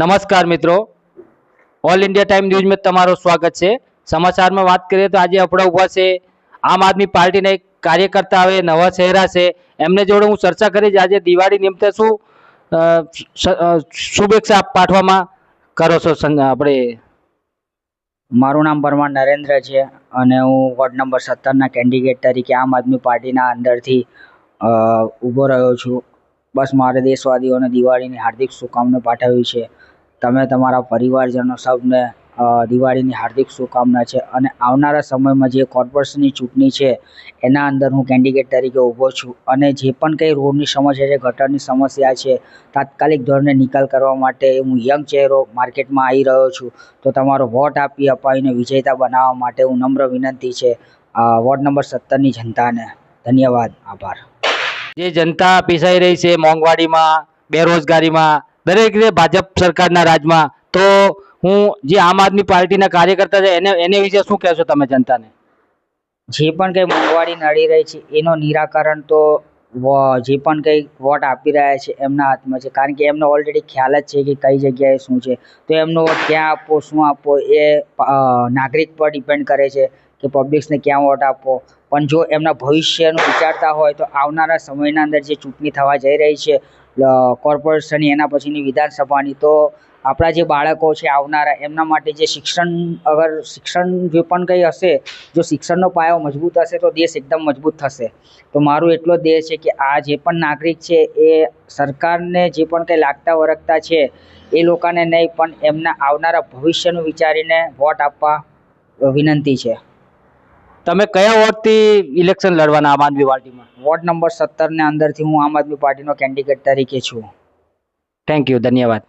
નમસ્કાર મિત્રો. All India time ન્યૂઝમાં તમારું સ્વાગત છે. સમાચારમાં વાત કરીએ તો આજે આપણા ઊભા છે. આમ આદમી પાર્ટીના એક કાર્યકર્તા હવે નવા ચહેરા છે. એમને જોડે હું ચર્ચા કરીશ. આજે દિવાળી નિમિત્તે શું શુભેચ્છા પાઠવામાં કરો છો આપણે? મારું નામ પરમાર નરેન્દ્ર છે અને હું વોર્ડ નંબર સત્તરના કેન્ડિડેટ તરીકે આમ આદમી પાર્ટીના અંદરથી ઊભો રહ્યો છું. બસ મારે દેશવાસીઓને દિવાળીની હાર્દિક શુભકામના પાઠવવી છે. તમે તમારા પરિવારજનો સૌને દિવાળીની હાર્દિક શુભકામના છે અને આવનારા સમયમાં જે કોર્પોરેશનની ચૂંટણી છે, એના અંદર હું કેન્ડિડેટ તરીકે ઊભો છું અને જે પણ કંઈ રોડની સમસ્યા છે, ગટરની સમસ્યા છે, તાત્કાલિક ધોરણે નિકાલ કરવા માટે હું યંગ ચહેરો માર્કેટમાં આવી રહ્યો છું. તો તમારો વોટ આપી અપાવીને વિજેતા બનાવવા માટે હું નમ્ર વિનંતી છે. વોર્ડ નંબર સત્તરની જનતાને. ધન્યવાદ. આભાર. જે જનતા પીસાઈ રહી છે મોંઘવાડીમાં બેરોજગારીમાં, દરેક રીતે ભાજપ સરકારના રાજમાં, તો હું જે આમ આદમી પાર્ટીના કાર્યકર્તા છે, એને એને વિશે શું કહેશો તમે જનતાને? જે પણ કંઈ મોંઘવારી નડી રહી છે, એનો નિરાકરણ તો જે પણ કંઈ વોટ આપી રહ્યા છે એમના હાથમાં છે. કારણ કે એમને ઓલરેડી ખ્યાલ જ છે કે કઈ જગ્યાએ શું છે. તો એમનો વોટ ક્યાં આપવો, શું આપવો એ નાગરિક પર ડિપેન્ડ કરે છે કે પબ્લિક્સને ક્યાં વોટ આપવો. પણ જો એમના ભવિષ્યનું વિચારતા હોય તો આવનારા સમયના અંદર જે ચૂંટણી થવા જઈ રહી છે કોર્પોરેશનની એના પછીની વિધાનસભાની. તો આપણા જે બાળકો છે, આવનારા, એમના માટે જે શિક્ષણ, અગર શિક્ષણ જે પણ કંઈ હશે, જો શિક્ષણનો પાયો મજબૂત હશે, તો દેશ એકદમ મજબૂત થશે. તો મારું એટલો ધ્યેય છે કે આ જે પણ નાગરિક છે, એ સરકારને જે પણ કંઈ લાગતા વળગતા છે, એ લોકોને નહીં, પણ એમના આવનારા ભવિષ્યનું વિચારીને વોટ આપવા વિનંતી છે. તમે કયા વોર્ડથી ઇલેક્શન લડવાના આમ આદમી પાર્ટીમાં? વોર્ડ નંબર સત્તરના અંદરથી હું આમ આદમી પાર્ટીનો કેન્ડિડેટ તરીકે છું. થેન્ક યુ ધન્યવાદ.